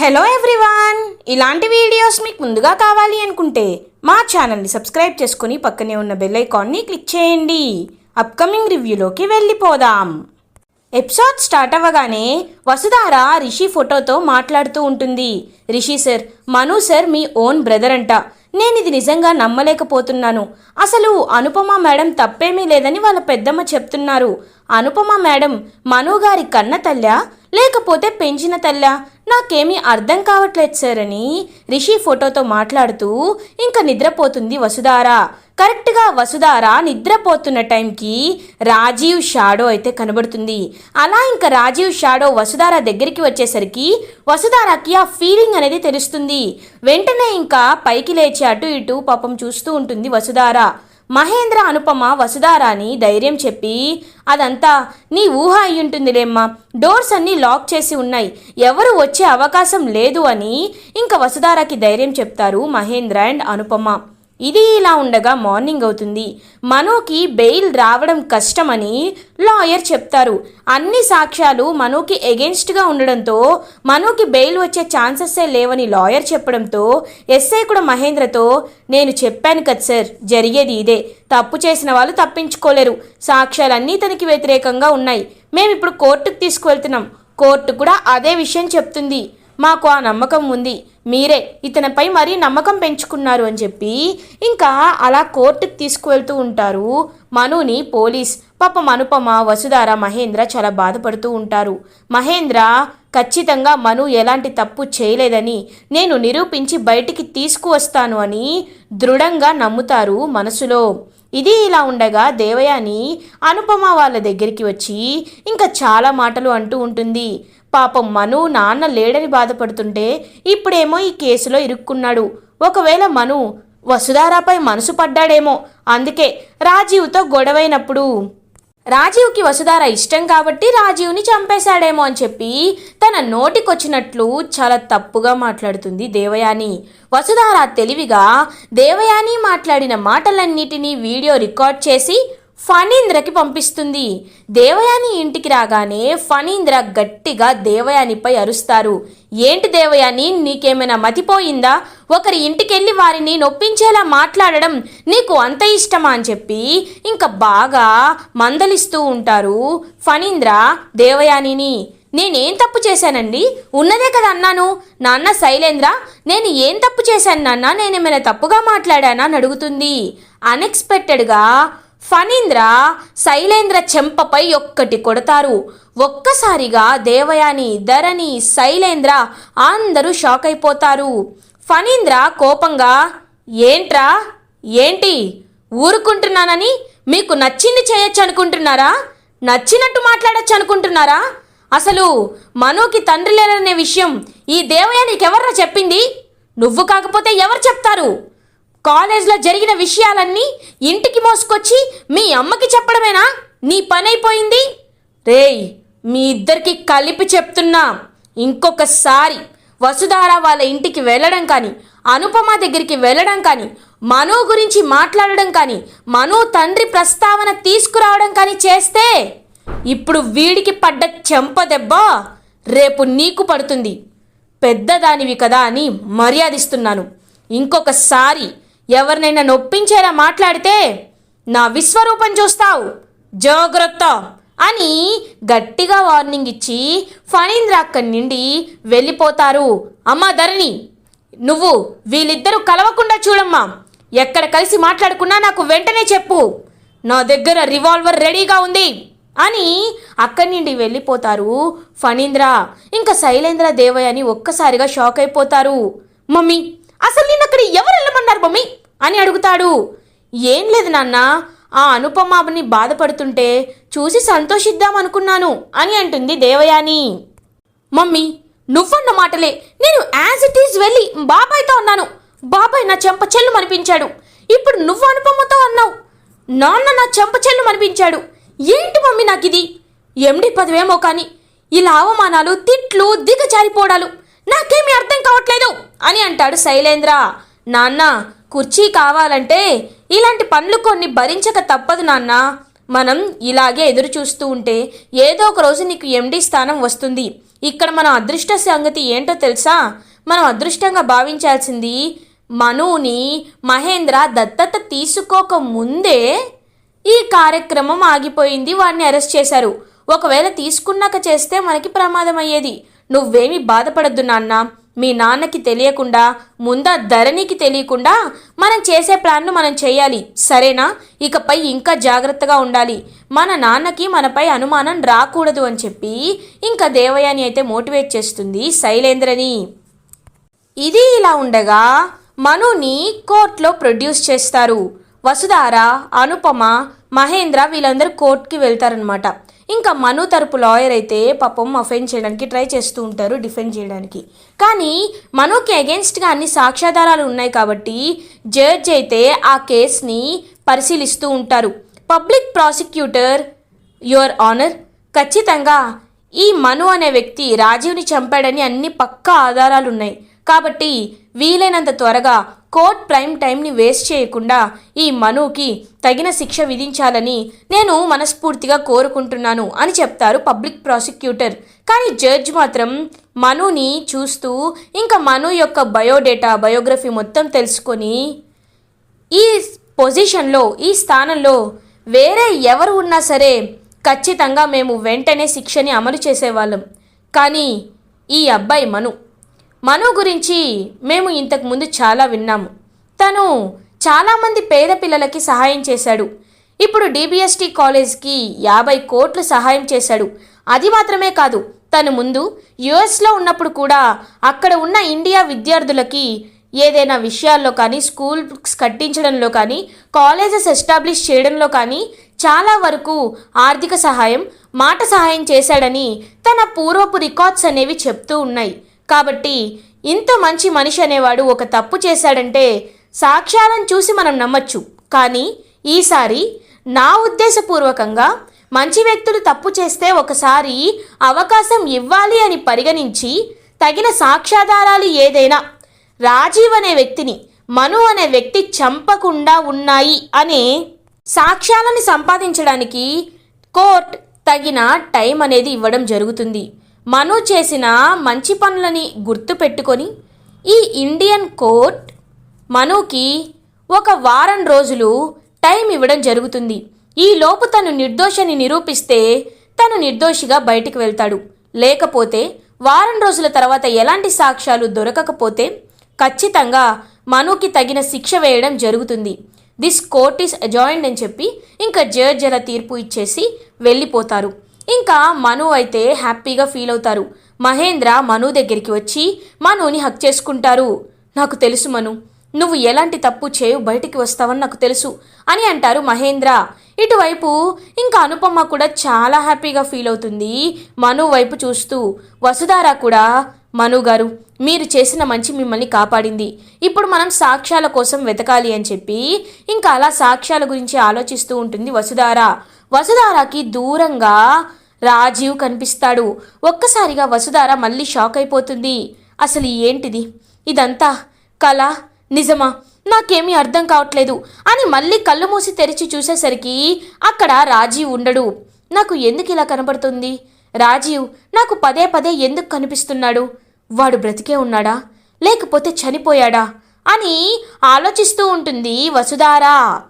Hello everyone ఇలాంటి videos మీకు ముందుగా కావాలి అనుకుంటే మా ఛానల్ని సబ్స్క్రైబ్ చేసుకుని పక్కనే ఉన్న బెల్ ఐకాన్ని క్లిక్ చేయండి. అప్కమింగ్ రివ్యూలోకి వెళ్ళిపోదాం. ఎపిసోడ్ స్టార్ట్ అవ్వగానే వసుధార రిషి ఫోటోతో మాట్లాడుతూ ఉంటుంది. రిషి సార్ మను సార్ మీ ఓన్ బ్రదర్ అంట. నేను ఇది నిజంగా నమ్మలేకపోతున్నాను. అసలు అనుపమ మేడం తప్పేమీ లేదని వాళ్ళ పెద్దమ్మ చెప్తున్నారు. అనుపమ మేడం మను గారి కన్న తల్లా లేకపోతే పెంచిన తల్ల? నాకేమీ అర్థం కావట్లేదు సార్ అని రిషి ఫోటోతో మాట్లాడుతూ ఇంకా నిద్రపోతుంది వసుధార. కరెక్ట్గా వసుధార నిద్రపోతున్న టైంకి రాజీవ్ షాడో అయితే కనబడుతుంది. అలా ఇంకా రాజీవ్ షాడో వసుధార దగ్గరికి వచ్చేసరికి వసుధారకి ఆ ఫీలింగ్ అనేది తెలుస్తుంది. వెంటనే ఇంకా పైకి లేచి అటు ఇటు పాపం చూస్తూ ఉంటుంది వసుధార. మహేంద్ర అనుపమ వసుధారాని ధైర్యం చెప్పి అదంతా నీ ఊహ అయ్యుంటుందిలేమ్మా. డోర్స్ అన్నీ లాక్ చేసి ఉన్నాయి. ఎవరు వచ్చే అవకాశం లేదు అని ఇంకా వసుధారాకి ధైర్యం చెప్తారు మహేంద్ర అండ్ అనుపమ. ఇది ఇలా ఉండగా మార్నింగ్ అవుతుంది. మనోకి బెయిల్ రావడం కష్టమని లాయర్ చెప్తారు. అన్ని సాక్ష్యాలు మనోకి ఎగెన్స్ట్గా ఉండడంతో మనోకి బెయిల్ వచ్చే ఛాన్సెస్సే లేవని లాయర్ చెప్పడంతో ఎస్ఐ కూడా మహేంద్రతో నేను చెప్పాను కదా సార్ జరిగేది ఇదే. తప్పు చేసిన వాళ్ళు తప్పించుకోలేరు. సాక్ష్యాలన్నీ తనకి వ్యతిరేకంగా ఉన్నాయి. మేము ఇప్పుడు కోర్టుకు తీసుకువెళ్తున్నాం. కోర్టు కూడా అదే విషయం చెప్తుంది. మాకు ఆ నమ్మకం ఉంది. మీరే ఇతనిపై మరీ నమ్మకం పెంచుకున్నారు అని చెప్పి ఇంకా అలా కోర్టుకు తీసుకువెళ్తూ ఉంటారు. మనుని పోలీస్ పాపం అనుపమ వసుధార మహేంద్ర చాలా బాధపడుతూ ఉంటారు. మహేంద్ర ఖచ్చితంగా మను ఎలాంటి తప్పు చేయలేదని నేను నిరూపించి బయటికి తీసుకువస్తాను అని దృఢంగా నమ్ముతారు మనసులో. ఇది ఇలా ఉండగా దేవయాని అనుపమ వాళ్ళ దగ్గరికి వచ్చి ఇంకా చాలా మాటలు అంటూ ఉంటుంది. పాపం మను నాన్న లేడని బాధపడుతుంటే ఇప్పుడేమో ఈ కేసులో ఇరుక్కున్నాడు. ఒకవేళ మను వసుధారాపై మనసు పడ్డాడేమో. అందుకే రాజీవ్తో గొడవైనప్పుడు రాజీవ్కి వసుధార ఇష్టం కాబట్టి రాజీవ్ని చంపేశాడేమో అని చెప్పి తన నోటికొచ్చినట్లు చాలా తప్పుగా మాట్లాడుతుంది దేవయాని. వసుధార తెలివిగా దేవయాని మాట్లాడిన మాటలన్నిటినీ వీడియో రికార్డ్ చేసి ఫణీంద్రకి పంపిస్తుంది. దేవయాని ఇంటికి రాగానే ఫణీంద్ర గట్టిగా దేవయానిపై అరుస్తారు. ఏంటి దేవయాని నీకేమైనా మతిపోయిందా? ఒకరి ఇంటికెళ్ళి వారిని నొప్పించేలా మాట్లాడడం నీకు అంత ఇష్టమా అని చెప్పి ఇంకా బాగా మందలిస్తూ ఉంటారు ఫణీంద్ర దేవయానిని. నేనేం తప్పు చేశానండి? ఉన్నదే కదా అన్నాను. నాన్న శైలేంద్ర నేను ఏం తప్పు చేశాను నాన్న? నేనేమైనా తప్పుగా మాట్లాడానా అని అడుగుతుంది. అన్ఎక్స్పెక్టెడ్గా ఫణీంద్ర శైలేంద్ర చెంపపై ఒక్కటి కొడతారు. ఒక్కసారిగా దేవయాని ధరణి శైలేంద్ర అందరూ షాక్ అయిపోతారు. ఫణీంద్ర కోపంగా ఏంట్రా? ఏంటి? ఊరుకుంటున్నానని మీకు నచ్చింది చేయొచ్చు అనుకుంటున్నారా? నచ్చినట్టు మాట్లాడచ్చు అనుకుంటున్నారా? అసలు మనోకి తండ్రి లేరనే విషయం ఈ దేవయానికి ఎవర్రా చెప్పింది? నువ్వు కాకపోతే ఎవరు చెప్తారు? కాలేజ్లో జరిగిన విషయాలన్నీ ఇంటికి మోసుకొచ్చి మీ అమ్మకి చెప్పడమేనా? నీ పని అయిపోయింది రేయ్ మీ ఇద్దరికి కలిపి చెప్తున్నా. ఇంకొకసారి వసుధార వాళ్ళ ఇంటికి వెళ్ళడం కానీ అనుపమ దగ్గరికి వెళ్ళడం కానీ మనో గురించి మాట్లాడడం కానీ మనో తండ్రి ప్రస్తావన తీసుకురావడం కానీ చేస్తే ఇప్పుడు వీడికి పడ్డ చెంప దెబ్బ రేపు నీకు పడుతుంది. పెద్దదానివి కదా అని మర్యాదిస్తున్నాను. ఇంకొకసారి ఎవరినైనా నొప్పించేలా మాట్లాడితే నా విశ్వరూపం చూస్తావు. జాగ్రత్త అని గట్టిగా వార్నింగ్ ఇచ్చి ఫణీంద్ర అక్కడి నుండి వెళ్ళిపోతారు. అమ్మా ధరణి నువ్వు వీళ్ళిద్దరూ కలవకుండా చూడమ్మా. ఎక్కడ కలిసి మాట్లాడుకున్నా నాకు వెంటనే చెప్పు. నా దగ్గర రివాల్వర్ రెడీగా ఉంది అని అక్కడి నుండి వెళ్ళిపోతారు ఫణీంద్ర. ఇంకా శైలేంద్ర దేవయ్య అని ఒక్కసారిగా షాక్ అయిపోతారు. మమ్మీ! అసలు నేను అక్కడ ఎవరు వెళ్ళమన్నారు మమ్మీ? అని అడుగుతాడు. ఏం లేదు నాన్న ఆ అనుపమాని బాధపడుతుంటే చూసి సంతోషిద్దాం అనుకున్నాను అని అంటుంది దేవయాని. మమ్మీ నువ్వన్న మాటలే. నేను యాజ్ ఇట్ ఈజ్ వెళ్ళి బాబాయ్తో అన్నాను. బాబాయ్ నా చెంప చెల్లు మనిపించాడు. ఇప్పుడు నువ్వు అనుపమతో అన్నావు. నాన్న నా చెంప చెల్లు మనిపించాడు. ఏంటి మమ్మీ నాకు ఇది ఎండి పదవేమో కానీ ఇలా అవమానాలు తిట్లు దిగజారిపోవడాలు. నాకేమీ అర్థం కావట్లేదు అని అంటాడు శైలేంద్ర. నాన్న కుర్చీ కావాలంటే ఇలాంటి పనులు కొన్ని భరించక తప్పదు నాన్న. మనం ఇలాగే ఎదురు చూస్తూ ఉంటే ఏదో ఒక రోజు నీకు ఎండి స్థానం వస్తుంది. ఇక్కడ మన అదృష్ట సంగతి ఏంటో తెలుసా? మనం అదృష్టంగా భావించాల్సింది మనుని మహేంద్ర దత్తత తీసుకోక ముందే ఈ కార్యక్రమం ఆగిపోయింది. వాడిని అరెస్ట్ చేశారు. ఒకవేళ తీసుకున్నాక చేస్తే మనకి ప్రమాదం అయ్యేది నువ్వేమీ బాధపడద్దు నాన్న. మీ నాన్నకి తెలియకుండా ముందా ధరణికి తెలియకుండా మనం చేసే ప్లాన్ను మనం చేయాలి. సరేనా? ఇకపై ఇంకా జాగ్రత్తగా ఉండాలి. మన నాన్నకి మనపై అనుమానం రాకూడదు అని చెప్పి ఇంకా దేవయాని అయితే మోటివేట్ చేస్తుంది శైలేంద్రని. ఇది ఇలా ఉండగా మనుని కోర్టులో ప్రొడ్యూస్ చేస్తారు. వసుధార అనుపమ మహేంద్ర వీళ్ళందరూ కోర్టుకి వెళ్తారనమాట ఇంకా మను తరపు లాయర్ అయితే పాపం అఫెండ్ చేయడానికి ట్రై చేస్తూ ఉంటారు డిఫెండ్ చేయడానికి. కానీ మనుకి అగెన్స్ట్గా అన్ని సాక్ష్యాధారాలు ఉన్నాయి కాబట్టి జడ్జ్ అయితే ఆ కేస్ని పరిశీలిస్తూ ఉంటారు. పబ్లిక్ ప్రాసిక్యూటర్ యువర్ ఆనర్ ఖచ్చితంగా ఈ మను అనే వ్యక్తి రాజీవ్ని చంపాడని అన్ని పక్కా ఆధారాలు ఉన్నాయి. కాబట్టి వీలైనంత త్వరగా కోర్ట్ ప్రైమ్ టైంని వేస్ట్ చేయకుండా ఈ మనుకి తగిన శిక్ష విధించాలని నేను మనస్ఫూర్తిగా కోరుకుంటున్నాను అని చెప్తారు పబ్లిక్ ప్రాసిక్యూటర్. కానీ జడ్జ్ మాత్రం మనుని చూస్తూ ఇంకా మను యొక్క బయోడేటా బయోగ్రఫీ మొత్తం తెలుసుకొని ఈ పొజిషన్లో ఈ స్థానంలో వేరే ఎవరు ఉన్నా సరే ఖచ్చితంగా మేము వెంటనే శిక్షని అమలు చేసేవాళ్ళం. కానీ ఈ అబ్బాయి మను. మను గురించి మేము ఇంతకు ముందు చాలా విన్నాము. తను చాలామంది పేద పిల్లలకి సహాయం చేశాడు. ఇప్పుడు డిబిఎస్టి కాలేజ్కి యాభై కోట్లు సహాయం చేశాడు. అది మాత్రమే కాదు తను ముందు యుఎస్లో ఉన్నప్పుడు కూడా అక్కడ ఉన్న ఇండియా విద్యార్థులకి ఏదైనా విషయాల్లో కానీ స్కూల్స్ కట్టించడంలో కానీ కాలేజెస్ ఎస్టాబ్లిష్ చేయడంలో కానీ చాలా వరకు ఆర్థిక సహాయం మాట సహాయం చేశాడని తన పూర్వపు రికార్డ్స్ అనేవి చెప్తూ ఉన్నాయి. కాబట్టి ఇంత మంచి మనిషి అనేవాడు ఒక తప్పు చేశాడంటే సాక్ష్యాలను చూసి మనం నమ్మచ్చు. కానీ ఈసారి నా ఉద్దేశపూర్వకంగా మంచి వ్యక్తులు తప్పు చేస్తే ఒకసారి అవకాశం ఇవ్వాలి అని పరిగణించి తగిన సాక్ష్యాధారాలు ఏదైనా రాజీవ్ అనే వ్యక్తిని మను అనే వ్యక్తి చంపకుండా ఉన్నాయి అనే సాక్ష్యాలను సంపాదించడానికి కోర్ట్ తగిన టైం అనేది ఇవ్వడం జరుగుతుంది. మను చేసిన మంచి పనులని గుర్తు పెట్టుకొని ఈ ఇండియన్ కోర్ట్ మనుకి ఒక వారం రోజులు టైం ఇవ్వడం జరుగుతుంది. ఈ లోపు తను నిర్దోషని నిరూపిస్తే తను నిర్దోషిగా బయటికి వెళ్తాడు. లేకపోతే వారం రోజుల తర్వాత ఎలాంటి సాక్ష్యాలు దొరకకపోతే ఖచ్చితంగా మనుకి తగిన శిక్ష వేయడం జరుగుతుంది. దిస్ కోర్ట్ ఈస్ అజాయిండ్ అని చెప్పి ఇంకా జడ్జ్ అలా తీర్పు ఇచ్చేసి వెళ్ళిపోతారు. ఇంకా మను అయితే హ్యాపీగా ఫీల్ అవుతారు. మహేంద్ర మను దగ్గరికి వచ్చి మనుని హక్ చేసుకుంటారు. నాకు తెలుసు మను. నువ్వు ఎలాంటి తప్పు చేయు బయటికి వస్తావని నాకు తెలుసు అని అంటారు మహేంద్ర. ఇటువైపు ఇంకా అనుపమ కూడా చాలా హ్యాపీగా ఫీల్ అవుతుంది మను వైపు చూస్తూ. వసుధార కూడా మను గారు మీరు చేసిన మంచి మిమ్మల్ని కాపాడింది. ఇప్పుడు మనం సాక్ష్యాల కోసం వెతకాలి అని చెప్పి ఇంకా అలా సాక్ష్యాల గురించి ఆలోచిస్తూ ఉంటుంది వసుధార. వసుధారాకి దూరంగా రాజీవ్ కనిపిస్తాడు. ఒక్కసారిగా వసుధార మళ్ళీ షాక్ అయిపోతుంది. అసలు ఏంటిది? ఇదంతా కళ? నిజమా? నాకేమీ అర్థం కావట్లేదు. అని మళ్ళీ కళ్ళు మూసి తెరిచి చూసేసరికి అక్కడ రాజీవ్ ఉండడు. నాకు ఎందుకు ఇలా కనబడుతుంది? రాజీవ్ నాకు పదే పదే ఎందుకు కనిపిస్తున్నాడు? వాడు బ్రతికే ఉన్నాడా? లేకపోతే చనిపోయాడా? అని ఆలోచిస్తూ ఉంటుంది వసుధారా.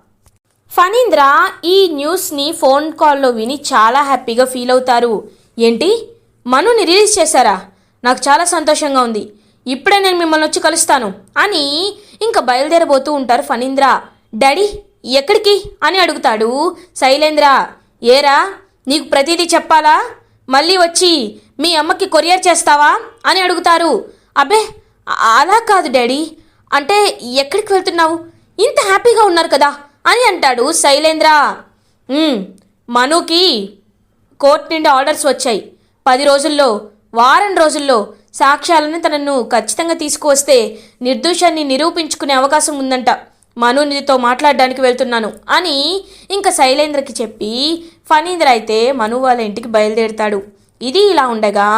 ఫణీంద్ర ఈ న్యూస్ని ఫోన్ కాల్లో విని చాలా హ్యాపీగా ఫీల్ అవుతారు. ఏంటి? మనుని రిలీజ్ చేశారా? నాకు చాలా సంతోషంగా ఉంది. ఇప్పుడే నేను మిమ్మల్ని వచ్చి కలుస్తాను అని ఇంకా బయలుదేరబోతూ ఉంటారు ఫణీంద్ర. డాడీ ఎక్కడికి? అని అడుగుతాడు శైలేంద్ర. ఏరా నీకు ప్రతిదీ చెప్పాలా? మళ్ళీ వచ్చి మీ అమ్మకి కొరియర్ చేస్తావా? అని అడుగుతారు. అబ్బే అలా కాదు డాడీ. అంటే ఎక్కడికి వెళ్తున్నావు? ఇంత హ్యాపీగా ఉన్నారు కదా. అని అంటాడు శైలేంద్ర. మనుకి కోర్టు నుండి ఆర్డర్స్ వచ్చాయి. పది రోజుల్లో వారం రోజుల్లో సాక్ష్యాలను తనను ఖచ్చితంగా తీసుకువస్తే నిర్దోషాన్ని నిరూపించుకునే అవకాశం ఉందంట. మను మాట్లాడడానికి వెళ్తున్నాను అని ఇంకా శైలేంద్రకి చెప్పి ఫణీంద్ర అయితే మను వాళ్ళ ఇంటికి బయలుదేరుతాడు. ఇది ఇలా ఉండగా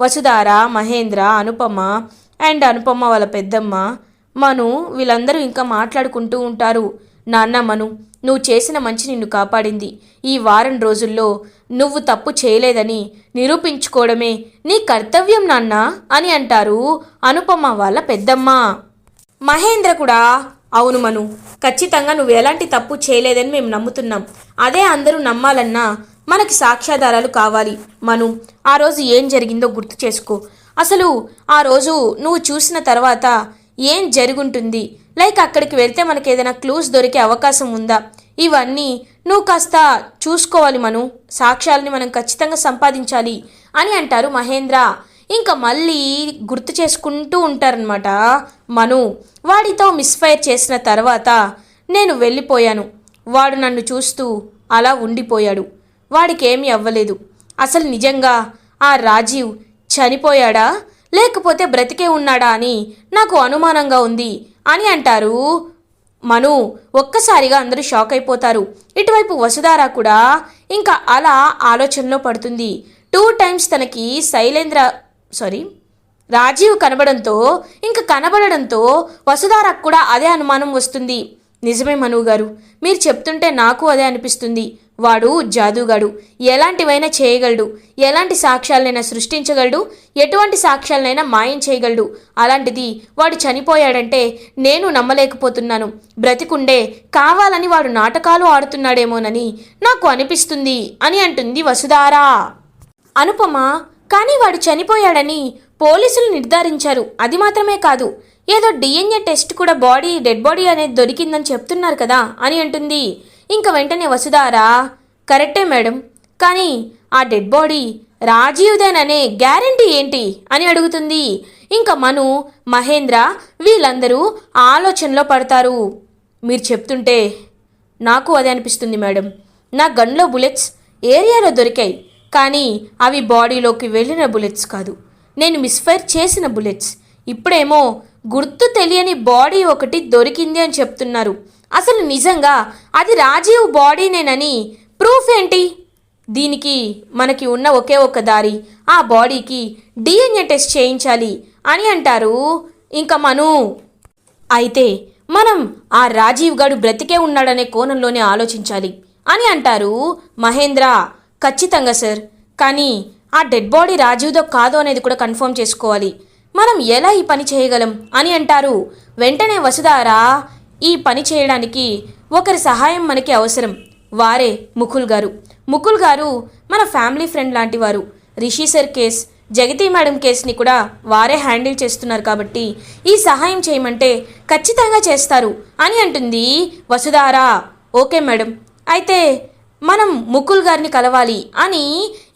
వసుధార మహేంద్ర అనుపమ అండ్ అనుపమ వాళ్ళ పెద్దమ్మ మను వీళ్ళందరూ ఇంకా మాట్లాడుకుంటూ ఉంటారు. నాన్న మను నువ్వు చేసిన మంచి నిన్ను కాపాడింది. ఈ వారం రోజుల్లో నువ్వు తప్పు చేయలేదని నిరూపించుకోవడమే నీ కర్తవ్యం నాన్న అని అంటారు అనుపమ వాళ్ళ పెద్దమ్మ. మహేంద్ర కూడా అవును మను ఖచ్చితంగా నువ్వు ఎలాంటి తప్పు చేయలేదని మేము నమ్ముతున్నాం. అదే అందరూ నమ్మాలన్నా మనకి సాక్ష్యాధారాలు కావాలి. మను ఆ రోజు ఏం జరిగిందో గుర్తు చేసుకో. అసలు ఆ రోజు నువ్వు చూసిన తర్వాత ఏం జరుగుంటుంది? లైక్ అక్కడికి వెళ్తే మనకి ఏదైనా క్లూస్ దొరికే అవకాశం ఉందా? ఇవన్నీ నువ్వు కాస్త చూసుకోవాలి మను. సాక్ష్యాలని మనం ఖచ్చితంగా సంపాదించాలి అని అంటారు మహేంద్ర. ఇంకా మళ్ళీ గుర్తు చేసుకుంటూ ఉంటారనమాట మను వాడితో మిస్ఫైర్ చేసిన తర్వాత నేను వెళ్ళిపోయాను. వాడు నన్ను చూస్తూ అలా ఉండిపోయాడు. వాడికి ఏమీ అవ్వలేదు. అసలు నిజంగా ఆ రాజీవ్ చనిపోయాడా? లేకపోతే బ్రతికే ఉన్నాడా అని నాకు అనుమానంగా ఉంది. అని అంటారు. మను ఒక్కసారిగా అందరూ షాక్ అయిపోతారు. ఇటువైపు వసుధార కూడా ఇంకా అలా ఆలోచనలో పడుతుంది. టూ టైమ్స్ తనకి శైలేంద్ర సారీ రాజీవ్ కనబడంతో ఇంకా కనబడడంతో వసుధారకు కూడా అదే అనుమానం వస్తుంది. నిజమే మనువు గారు మీరు చెప్తుంటే నాకు అదే అనిపిస్తుంది. వాడు జాదుగాడు. ఎలాంటివైనా చేయగలడు. ఎలాంటి సాక్ష్యాలనైనా సృష్టించగలడు. ఎటువంటి సాక్ష్యాలనైనా మాయం చేయగలడు. అలాంటిది వాడు చనిపోయాడంటే నేను నమ్మలేకపోతున్నాను. బ్రతికుండే కావాలని వాడు నాటకాలు ఆడుతున్నాడేమోనని నాకు అనిపిస్తుంది అని అంటుంది వసుధారా. అనుపమ కానీ వాడు చనిపోయాడని పోలీసులు నిర్ధారించారు. అది మాత్రమే కాదు ఏదో డిఎన్ఏ టెస్ట్ కూడా బాడీ డెడ్ బాడీ అనేది దొరికిందని చెప్తున్నారు కదా అని అంటుంది. ఇంకా వెంటనే వసుధారా? కరెక్టే మేడం. కానీ ఆ డెడ్ బాడీ రాజీవ్దేననే గ్యారంటీ ఏంటి అని అడుగుతుంది. ఇంకా మను మహేంద్ర వీళ్ళందరూ ఆలోచనలో పడతారు. మీరు చెప్తుంటే నాకు అదే అనిపిస్తుంది మేడం. నా గన్లో బుల్లెట్స్ ఏరియాలో దొరికాయి. కానీ అవి బాడీలోకి వెళ్ళిన బుల్లెట్స్ కాదు. నేను మిస్ఫైర్ చేసిన బుల్లెట్స్. ఇప్పుడేమో గుర్తు తెలియని బాడీ ఒకటి దొరికింది అని చెప్తున్నారు. అసలు నిజంగా అది రాజీవ్ బాడీనేనని. ప్రూఫ్ ఏంటి? దీనికి మనకి ఉన్న ఒకే ఒక దారి. ఆ బాడీకి డిఎన్ఏ టెస్ట్ చేయించాలి అని అంటారు ఇంకా మను. అయితే మనం ఆ రాజీవ్ గాడు బ్రతికే ఉన్నాడనే కోణంలోనే ఆలోచించాలి అని అంటారు మహేంద్ర. ఖచ్చితంగా సార్. కానీ ఆ డెడ్ బాడీ రాజీవ్దో కాదో అనేది కూడా కన్ఫర్మ్ చేసుకోవాలి. మనం ఎలా ఈ పని చేయగలం అని అంటారు వెంటనే వసుధారా ఈ పని చేయడానికి ఒకరి సహాయం మనకి అవసరం. వారే ముకుల్ గారు. ముకుల్ గారు మన ఫ్యామిలీ ఫ్రెండ్ లాంటి వారు Rishi sir case Jagathi madam కేస్ని కూడా వారే హ్యాండిల్ చేస్తున్నారు కాబట్టి ఈ సహాయం చేయమంటే ఖచ్చితంగా చేస్తారు అని అంటుంది వసుధారా. Okay madam. అయితే మనం ముకుల్ గారిని కలవాలి అని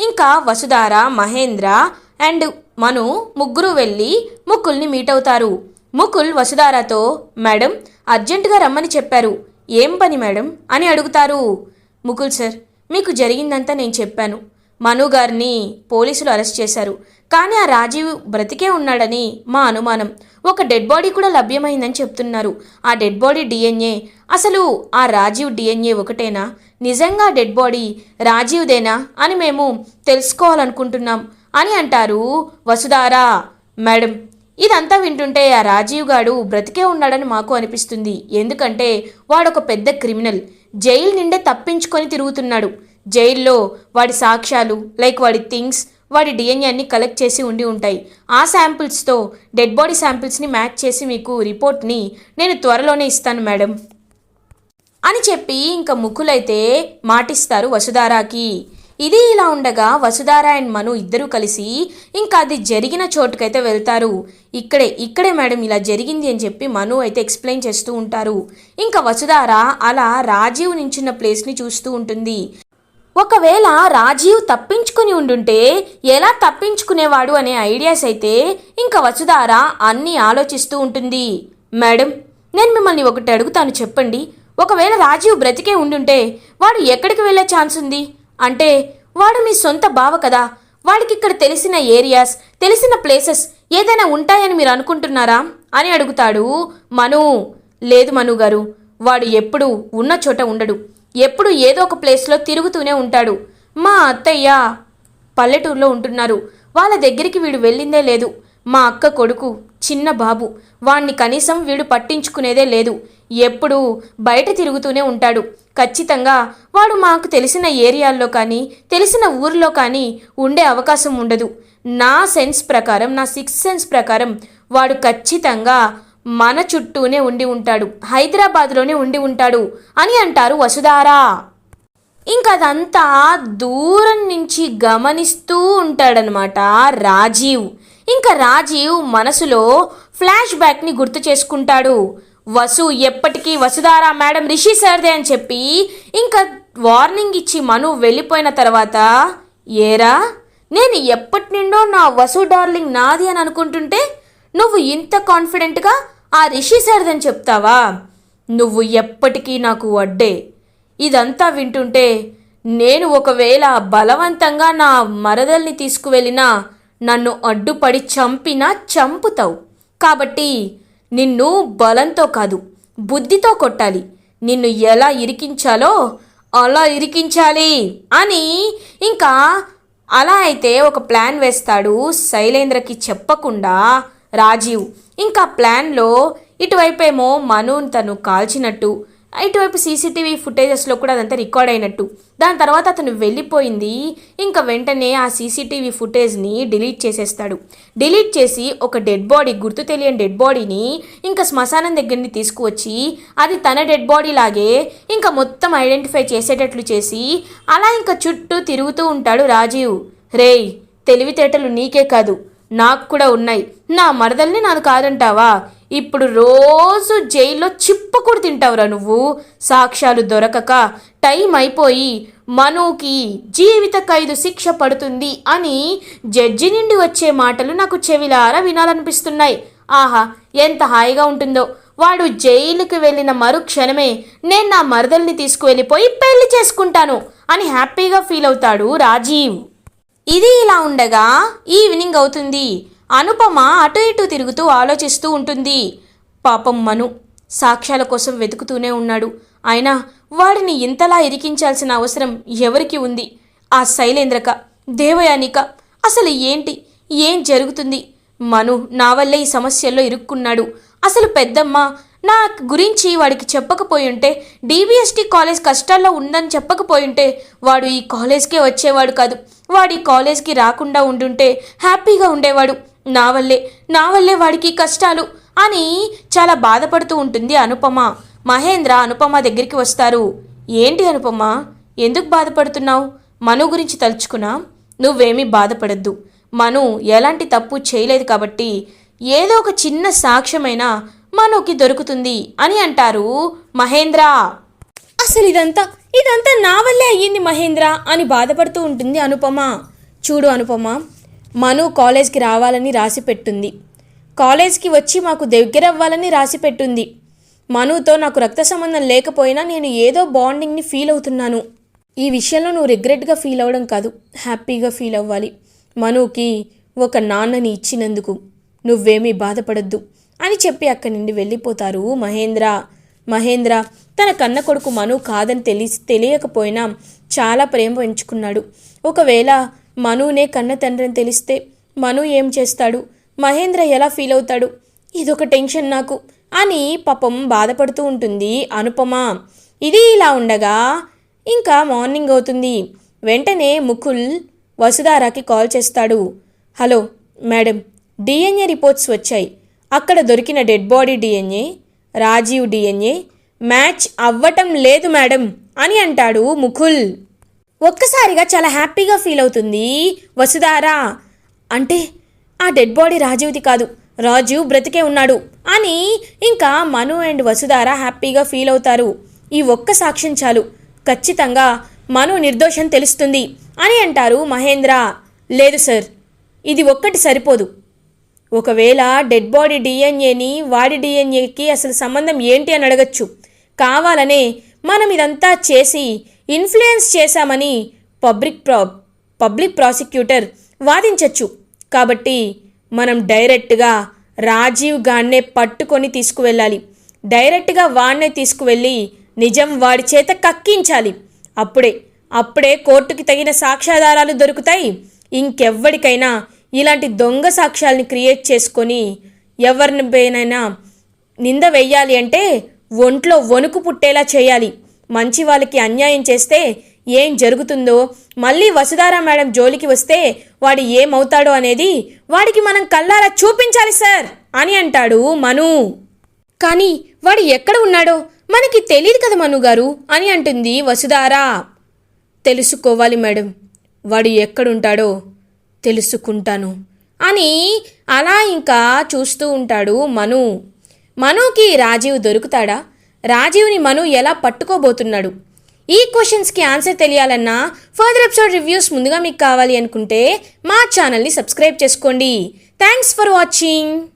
ఇంకా వసుధార మహేంద్ర అండ్ మను ముగ్గురు వెళ్ళి ముకుల్ని మీట్ అవుతారు. ముకుల్ వసుధారాతో మేడం అర్జెంటుగా రమ్మని చెప్పారు. ఏం పని మేడం? అని అడుగుతారు. ముకుల్ సార్ మీకు జరిగిందంతా నేను చెప్పాను. మను గారిని పోలీసులు అరెస్ట్ చేశారు. కానీ ఆ రాజీవ్ బ్రతికే ఉన్నాడని మా అనుమానం. ఒక డెడ్ బాడీ కూడా లభ్యమైందని చెప్తున్నారు. ఆ డెడ్ బాడీ డిఎన్ఏ అసలు ఆ రాజీవ్ డిఎన్ఏ ఒకటేనా? నిజంగా డెడ్ బాడీ రాజీవ్దేనా అని మేము తెలుసుకోవాలనుకుంటున్నాం అని అంటారు వసుధారా. మేడం ఇదంతా వింటుంటే ఆ రాజీవ్ గాడు బ్రతికే ఉన్నాడని మాకు అనిపిస్తుంది. ఎందుకంటే వాడొక పెద్ద క్రిమినల్. జైలు నిండే తప్పించుకొని తిరుగుతున్నాడు. జైల్లో వాడి సాక్ష్యాలు లైక్ వాడి థింగ్స్ వాడి డిఎన్ఏ అన్ని కలెక్ట్ చేసి ఉండి ఉంటాయి. ఆ శాంపిల్స్తో డెడ్ బాడీ శాంపిల్స్ని మ్యాచ్ చేసి మీకు రిపోర్ట్ని నేను త్వరలోనే ఇస్తాను మేడం. అని చెప్పి ఇంకా ముకులైతే మాటిస్తారు వసుధారాకి. ఇది ఇలా ఉండగా వసుధార అండ్ మను ఇద్దరూ కలిసి ఇంకా అది జరిగిన చోటుకైతే వెళ్తారు. ఇక్కడే ఇక్కడే మేడం ఇలా జరిగింది అని చెప్పి మను అయితే ఎక్స్ప్లెయిన్ చేస్తూ ఉంటారు. ఇంకా వసుధార అలా రాజీవ్ నించున్న ప్లేస్ని చూస్తూ ఉంటుంది. ఒకవేళ రాజీవ్ తప్పించుకుని ఉండుంటే ఎలా తప్పించుకునేవాడు అనే ఐడియాస్ అయితే ఇంకా వసుధార అన్నీ ఆలోచిస్తూ ఉంటుంది. మేడం నేను మిమ్మల్ని ఒకటి అడుగుతాను చెప్పండి. ఒకవేళ రాజీవ్ బ్రతికే ఉండుంటే వాడు ఎక్కడికి వెళ్ళే ఛాన్స్ ఉంది? అంటే వాడు మీ సొంత బావ కదా. వాడికి ఇక్కడ తెలిసిన ఏరియాస్ తెలిసిన ప్లేసెస్ ఏదైనా ఉంటాయని మీరు అనుకుంటున్నారా? అని అడుగుతాడు మను. లేదు మను గారు వాడు ఎప్పుడు ఉన్న చోట ఉండడు. ఎప్పుడు ఏదో ఒక ప్లేస్లో తిరుగుతూనే ఉంటాడు. మా అత్తయ్య పల్లెటూరులో ఉంటున్నారు. వాళ్ళ దగ్గరికి వీడు వెళ్ళిందే లేదు. మా అక్క కొడుకు చిన్న బాబు. వాణ్ణి కనీసం వీడు పట్టించుకునేదే లేదు. ఎప్పుడూ బయట తిరుగుతూనే ఉంటాడు. ఖచ్చితంగా వాడు మాకు తెలిసిన ఏరియాల్లో కానీ తెలిసిన ఊర్లో కానీ ఉండే అవకాశం ఉండదు. నా సెన్స్ ప్రకారం నా సిక్స్ సెన్స్ ప్రకారం వాడు ఖచ్చితంగా మన చుట్టూనే ఉండి ఉంటాడు. హైదరాబాద్లోనే ఉండి ఉంటాడు అని అంటారు వసుధారా. ఇంకా అదంతా దూరం నుంచి గమనిస్తూ ఉంటాడనమాట రాజీవ్. ఇంకా రాజీవ్ మనసులో ఫ్లాష్ బ్యాక్ని గుర్తు చేసుకుంటాడు. వసు ఎప్పటికీ వసుధారా మేడం రిషి సార్దే అని చెప్పి ఇంకా వార్నింగ్ ఇచ్చి మను వెళ్ళిపోయిన తర్వాత ఏరా నేను ఎప్పటి నుండో నా వసు డార్లింగ్ నాది అని అనుకుంటుంటే నువ్వు ఇంత కాన్ఫిడెంట్గా ఆ రిషి సార్దని చెప్తావా? నువ్వు ఎప్పటికీ నాకు అడ్డే ఇదంతా వింటుంటే నేను ఒకవేళ బలవంతంగా నా మరదల్ని తీసుకువెళ్ళినా నన్ను అడ్డుపడి చంపినా చంపుతావు. కాబట్టి నిన్ను బలంతో కాదు బుద్ధితో కొట్టాలి. నిన్ను ఎలా ఇరికించాలో అలా ఇరికించాలి అని ఇంకా అలా అయితే ఒక ప్లాన్ వేస్తాడు శైలేంద్రకి చెప్పకుండా రాజీవ్. ఇంకా ప్లాన్లో ఇటువైపేమో మను తను కాల్చినట్టు ఇటువైపు సీసీటీవీ ఫుటేజెస్లో కూడా అదంతా రికార్డ్ అయినట్టు. దాని తర్వాత అతను వెళ్ళిపోయింది. ఇంకా వెంటనే ఆ సీసీటీవీ ఫుటేజ్ని డిలీట్ చేసేస్తాడు. డిలీట్ చేసి ఒక డెడ్ బాడీ గుర్తు తెలియని డెడ్ బాడీని ఇంకా శ్మశానం దగ్గరని తీసుకువచ్చి అది తన డెడ్ బాడీ లాగే ఇంకా మొత్తం ఐడెంటిఫై చేసేటట్లు చేసి అలా ఇంకా చుట్టూ తిరుగుతూ ఉంటాడు రాజీవ్. రేయ్ తెలివితేటలు నీకే కాదు. నాకు కూడా ఉన్నాయి. నా మరదల్ని నాకు కాదంటావా? ఇప్పుడు రోజు జైల్లో చిప్పకూడు తింటావురా నువ్వు. సాక్ష్యాలు దొరకక టైం అయిపోయి మనుకి జీవిత ఖైదు శిక్ష పడుతుంది అని జడ్జి నుండి వచ్చే మాటలు నాకు చెవిలారా వినాలనిపిస్తున్నాయి. ఆహా ఎంత హాయిగా ఉంటుందో. వాడు జైలుకి వెళ్ళిన మరుక్షణమే నేను నా మరదల్ని తీసుకువెళ్ళిపోయి పెళ్ళి చేసుకుంటాను అని హ్యాపీగా ఫీల్ అవుతాడు రాజీవ్. ఇది ఇలా ఉండగా ఈవినింగ్ అవుతుంది. అనుపమ అటు ఇటు తిరుగుతూ ఆలోచిస్తూ ఉంటుంది. పాపం మను సాక్ష్యాల కోసం వెతుకుతూనే ఉన్నాడు. అయినా వాడిని ఇంతలా ఇరికించాల్సిన అవసరం ఎవరికి ఉంది? ఆ శైలేంద్రక దేవయానిక అసలు ఏంటి? ఏం జరుగుతుంది? మను నా వల్లే ఈ సమస్యల్లో ఇరుక్కున్నాడు. అసలు పెద్దమ్మ నా గురించి వాడికి చెప్పకపోయి ఉంటే డీబీఎస్టీ కాలేజ్ కష్టాల్లో ఉందని చెప్పకపోయి ఉంటే వాడు ఈ కాలేజ్కే వచ్చేవాడు కాదు. వాడు ఈ కాలేజ్కి రాకుండా ఉండుంటే హ్యాపీగా ఉండేవాడు. నా వల్లే నా వల్లే వాడికి కష్టాలు అని చాలా బాధపడుతూ ఉంటుంది అనుపమ. మహేంద్ర అనుపమ దగ్గరికి వస్తారు. ఏంటి అనుపమ? ఎందుకు బాధపడుతున్నావు? మను గురించి తలుచుకున్నా? నువ్వేమీ బాధపడద్దు. మను ఎలాంటి తప్పు చేయలేదు కాబట్టి ఏదో ఒక చిన్న సాక్ష్యమైనా మనోకి దొరుకుతుంది అని అంటారు మహేంద్ర. అసలు ఇదంతా ఇదంతా నా వల్లే అయ్యింది మహేంద్ర అని బాధపడుతూ ఉంటుంది అనుపమ. చూడు అనుపమ మను కాలేజ్కి రావాలని రాసి పెట్టుంది. కాలేజ్కి వచ్చి మాకు దగ్గర అవ్వాలని రాసి పెట్టుంది. మనుతో నాకు రక్త సంబంధం లేకపోయినా నేను ఏదో బాండింగ్ని ఫీల్ అవుతున్నాను. ఈ విషయంలో నువ్వు రిగ్రెట్గా ఫీల్ అవ్వడం కాదు హ్యాపీగా ఫీల్ అవ్వాలి. మనుకి ఒక నాన్నని ఇచ్చినందుకు నువ్వేమీ బాధపడద్దు. అని చెప్పి అక్కడి నుండి వెళ్ళిపోతారు మహేంద్ర. మహేంద్ర తన కన్న కొడుకు మను కాదని తెలిసి తెలియకపోయినా చాలా ప్రేమ పెంచుకున్నాడు. ఒకవేళ మనునే కన్న తండ్రిని తెలిస్తే మను ఏం చేస్తాడు? మహేంద్ర ఎలా ఫీల్ అవుతాడు? ఇదొక టెన్షన్ నాకు అని పాపం బాధపడుతూ ఉంటుంది అనుపమ. ఇది ఇలా ఉండగా ఇంకా మార్నింగ్ అవుతుంది. వెంటనే ముకుల్ వసుధారాకి కాల్ చేస్తాడు. హలో మేడం డిఎన్ఏ రిపోర్ట్స్ వచ్చాయి. అక్కడ దొరికిన dead body DNA Rajeev DNA match అవ్వటం లేదు మేడం అని అంటాడు ముకుల్. ఒక్కసారిగా చాలా హ్యాపీగా ఫీల్ అవుతుంది వసుధారా. అంటే ఆ డెడ్ బాడీ రాజీవ్ది కాదు రాజు బ్రతికే ఉన్నాడు అని ఇంకా మను అండ్ వసుధార హ్యాపీగా ఫీల్ అవుతారు. ఈ ఒక్క సాక్ష్యం చాలు. ఖచ్చితంగా మను నిర్దోషం తెలుస్తుంది అని అంటారు మహేంద్ర. లేదు సార్ ఇది ఒక్కటి సరిపోదు. ఒకవేళ డెడ్ బాడీ డిఎన్ఏని వాడి డిఎన్ఏకి అసలు సంబంధం ఏంటి అని అడగచ్చు. కావాలనే మనం ఇదంతా చేసి ఇన్ఫ్లుయెన్స్ చేశామని పబ్లిక్ ప్రా పబ్లిక్ ప్రాసిక్యూటర్ వాదించవచ్చు కాబట్టి మనం డైరెక్ట్గా రాజీవ్ గాడ్నే పట్టుకొని తీసుకువెళ్ళాలి. డైరెక్ట్గా వాడినే తీసుకువెళ్ళి నిజం వాడి చేత కక్కించాలి. అప్పుడే అప్పుడే కోర్టుకి తగిన సాక్ష్యాధారాలు దొరుకుతాయి. ఇంకెవ్వడికైనా ఇలాంటి దొంగ సాక్ష్యాల్ని క్రియేట్ చేసుకొని ఎవరినిపైనైనా నింద వేయాలి అంటే ఒంట్లో వణుకు పుట్టేలా చేయాలి. మంచి వాళ్ళకి అన్యాయం చేస్తే ఏం జరుగుతుందో మళ్ళీ వసుధారా మేడం జోలికి వస్తే వాడు ఏమవుతాడో అనేది వాడికి మనం కల్లారా చూపించాలి సార్ అని అంటాడు మను. కానీ వాడు ఎక్కడ ఉన్నాడో మనకి తెలియదు కదా మను గారు అని అంటుంది వసుధారా. తెలుసుకోవాలి మేడం వాడు ఎక్కడుంటాడో తెలుసుకుంటాను. అని అలా ఇంకా చూస్తూ ఉంటాడు మను. మనుకి రాజీవ్ దొరుకుతాడా? రాజీవ్ని మను ఎలా పట్టుకోబోతున్నాడు? ఈ క్వశ్చన్స్కి ఆన్సర్ తెలియాలన్నా ఫర్దర్ ఎపిసోడ్ రివ్యూస్ ముందుగా మీకు కావాలి అనుకుంటే మా ఛానల్ని సబ్స్క్రైబ్ చేసుకోండి. Thanks for watching.